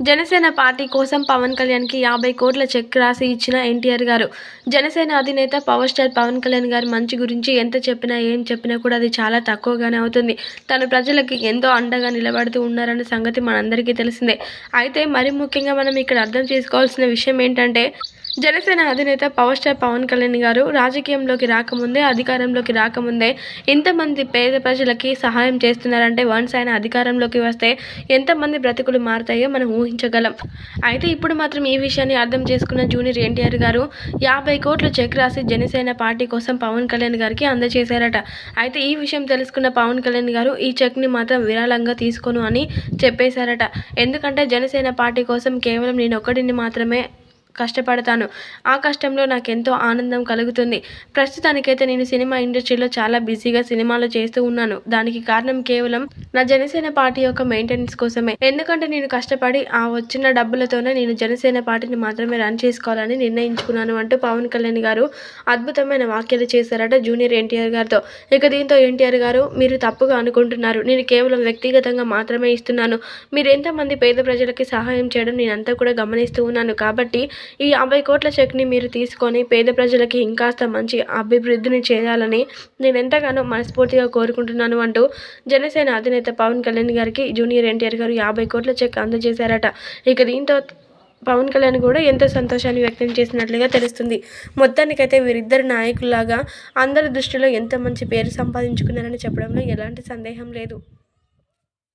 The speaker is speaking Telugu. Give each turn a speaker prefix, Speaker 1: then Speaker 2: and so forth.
Speaker 1: జనసేన పార్టీ కోసం పవన్ కళ్యాణ్కి యాభై కోట్ల చెక్ రాసి ఇచ్చిన ఎన్టీఆర్ గారు. జనసేన అధినేత పవర్ స్టార్ పవన్ కళ్యాణ్ గారి మంచి గురించి ఎంత చెప్పినా ఏం చెప్పినా కూడా అది చాలా తక్కువగానే అవుతుంది. తను ప్రజలకి ఎంతో అండగా నిలబడుతూ ఉన్నారన్న సంగతి మనందరికీ తెలిసిందే. అయితే మరి ముఖ్యంగా మనం ఇక్కడ అర్థం చేసుకోవాల్సిన విషయం ఏంటంటే జనసేన అధినేత పవర్ స్టార్ పవన్ కళ్యాణ్ గారు రాజకీయంలోకి రాకముందే అధికారంలోకి రాకముందే ఎంతమంది పేద ప్రజలకి సహాయం చేస్తున్నారంటే వన్స్ ఆయన అధికారంలోకి వస్తే ఎంతమంది బ్రతుకులు మారుతాయో మనం ఊహించగలం. అయితే ఇప్పుడు మాత్రం ఈ విషయాన్ని అర్థం చేసుకున్న జూనియర్ ఎన్టీఆర్ గారు యాభై కోట్ల చెక్ రాసి జనసేన పార్టీ కోసం పవన్ కళ్యాణ్ గారికి అందజేశారట. అయితే ఈ విషయం తెలుసుకున్న పవన్ కళ్యాణ్ గారు ఈ చెక్ని మాత్రం విరాళంగా తీసుకోను అని చెప్పేశారట. ఎందుకంటే జనసేన పార్టీ కోసం కేవలం నేను ఒకటిని మాత్రమే కష్టపడతాను. ఆ కష్టంలో నాకు ఎంతో ఆనందం కలుగుతుంది. ప్రస్తుతానికైతే నేను సినిమా ఇండస్ట్రీలో చాలా బిజీగా సినిమాలు చేస్తూ ఉన్నాను. దానికి కారణం కేవలం నా జనసేన పార్టీ యొక్క మెయింటెనెన్స్ కోసమే. ఎందుకంటే నేను కష్టపడి ఆ వచ్చిన డబ్బులతోనే నేను జనసేన పార్టీని మాత్రమే రన్ చేసుకోవాలని నిర్ణయించుకున్నాను అంటూ పవన్ కళ్యాణ్ గారు అద్భుతమైన వ్యాఖ్యలు చేశారట జూనియర్ ఎన్టీఆర్ గారితో. ఇక దీంతో ఎన్టీఆర్ గారు మీరు తప్పుగా అనుకుంటున్నారు. నేను కేవలం వ్యక్తిగతంగా మాత్రమే ఇస్తున్నాను. మీరు ఎంతమంది పేద ప్రజలకి సహాయం చేయడం నేనంతా కూడా గమనిస్తూ ఉన్నాను. కాబట్టి ఈ యాభై కోట్ల చెక్ని మీరు తీసుకొని పేద ప్రజలకి ఇంకాస్త మంచి అభివృద్ధిని చేయాలని నేను ఎంతగానో మనస్ఫూర్తిగా కోరుకుంటున్నాను అంటూ జనసేన అధినేత పవన్ కళ్యాణ్ గారికి జూనియర్ ఎన్టీఆర్ గారు యాభై కోట్ల చెక్ అందజేశారట. ఇక దీంతో పవన్ కళ్యాణ్ కూడా ఎంతో సంతోషాన్ని వ్యక్తం చేసినట్లుగా తెలుస్తుంది. మొత్తానికైతే వీరిద్దరు నాయకుల్లాగా అందరి దృష్టిలో ఎంతో మంచి పేరు సంపాదించుకున్నారని చెప్పడంలో ఎలాంటి సందేహం లేదు.